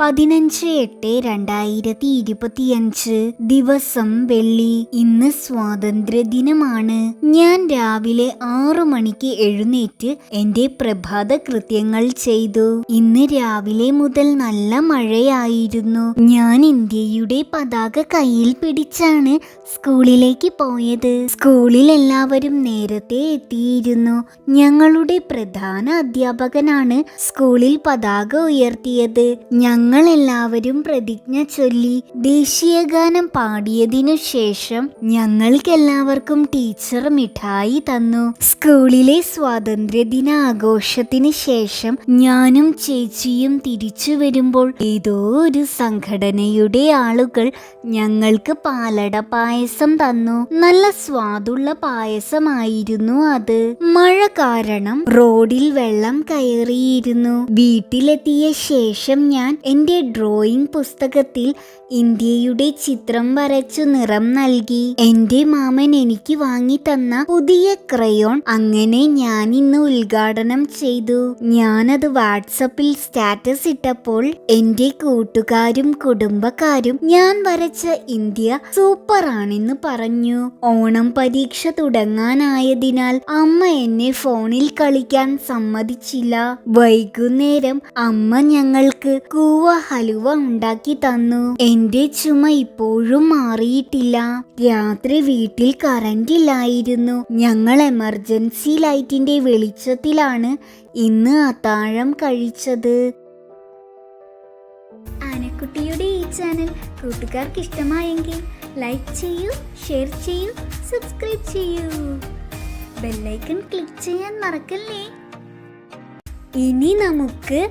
പതിനഞ്ച് എട്ട് രണ്ടായിരത്തി ഇരുപത്തിയഞ്ച് ദിവസം വെള്ളി. ഇന്ന് സ്വാതന്ത്ര്യ ദിനമാണ് ഞാൻ രാവിലെ ആറു മണിക്ക് എഴുന്നേറ്റ് എന്റെ പ്രഭാത കൃത്യങ്ങൾ ചെയ്തു. ഇന്ന് രാവിലെ മുതൽ നല്ല മഴയായിരുന്നു. ഞാൻ ഇന്ത്യയുടെ പതാക കയ്യിൽ പിടിച്ചാണ് സ്കൂളിലേക്ക് പോയത്. സ്കൂളിൽ എല്ലാവരും നേരത്തെ എത്തിയിരുന്നു. ഞങ്ങളുടെ പ്രധാന അധ്യാപകനാണ് സ്കൂളിൽ പതാക ഉയർത്തിയത്. ഞങ്ങൾ എല്ലാവരും പ്രതിജ്ഞ ചൊല്ലി ദേശീയഗാനം പാടിയതിനു ശേഷം ഞങ്ങൾക്കെല്ലാവർക്കും ടീച്ചർ മിഠായി തന്നു. സ്കൂളിലെ സ്വാതന്ത്ര്യദിന ആഘോഷത്തിന് ശേഷം ഞാനും ചേച്ചിയും തിരിച്ചു വരുമ്പോൾ ഏതോ ഒരു സംഘടനയുടെ ആളുകൾ ഞങ്ങൾക്ക് പാലട പായസം തന്നു. നല്ല സ്വാദുള്ള പായസമായിരുന്നു അത്. മഴ കാരണം റോഡിൽ വെള്ളം കയറിയിരുന്നു. വീട്ടിലെത്തിയ ശേഷം ഞാൻ എന്റെ ഡ്രോയിങ് പുസ്തകത്തിൽ ഇന്ത്യയുടെ ചിത്രം വരച്ചു നിറം നൽകി. എന്റെ മാമൻ എനിക്ക് വാങ്ങി തന്ന പുതിയ ക്രയോൺ അങ്ങനെ ഞാൻ ഇന്ന് ഉദ്ഘാടനം ചെയ്തു. ഞാനത് വാട്സപ്പിൽ സ്റ്റാറ്റസ് ഇട്ടപ്പോൾ എന്റെ കൂട്ടുകാരും കുടുംബക്കാരും ഞാൻ വരച്ച ഇന്ത്യ സൂപ്പർ ആണെന്ന് പറഞ്ഞു. ഓണം പരീക്ഷ തുടങ്ങാനായതിനാൽ അമ്മ എന്നെ ഫോണിൽ കളിക്കാൻ സമ്മതിച്ചില്ല. വൈകുന്നേരം അമ്മ ഞങ്ങൾക്ക് കൂവ ഹലുവ ഉണ്ടാക്കി തന്നു. എന്റെ ചുമ ഇപ്പോഴും മാറിയിട്ടില്ല. രാത്രി വീട്ടിൽ കറണ്ട് ഇല്ലായിരുന്നു. ഞങ്ങൾ എമർജൻസി ലൈറ്റിന്റെ വെളിച്ചത്തിലാണ് ഇന്ന് അത്താഴം കഴിച്ചത്. ആനക്കുട്ടിയുടെ ഈ ചാനൽ കൂട്ടുകാർക്ക് ഇഷ്ടമായെങ്കിൽ ലൈക്ക് ചെയ്യൂ ഷെയർ ചെയ്യൂ സബ്സ്ക്രൈബ് ചെയ്യൂ. ബെല്ലൈക്കൺ ക്ലിക്ക് ചെയ്യാൻ മറക്കല്ലേ? ഇനി നമുക്ക്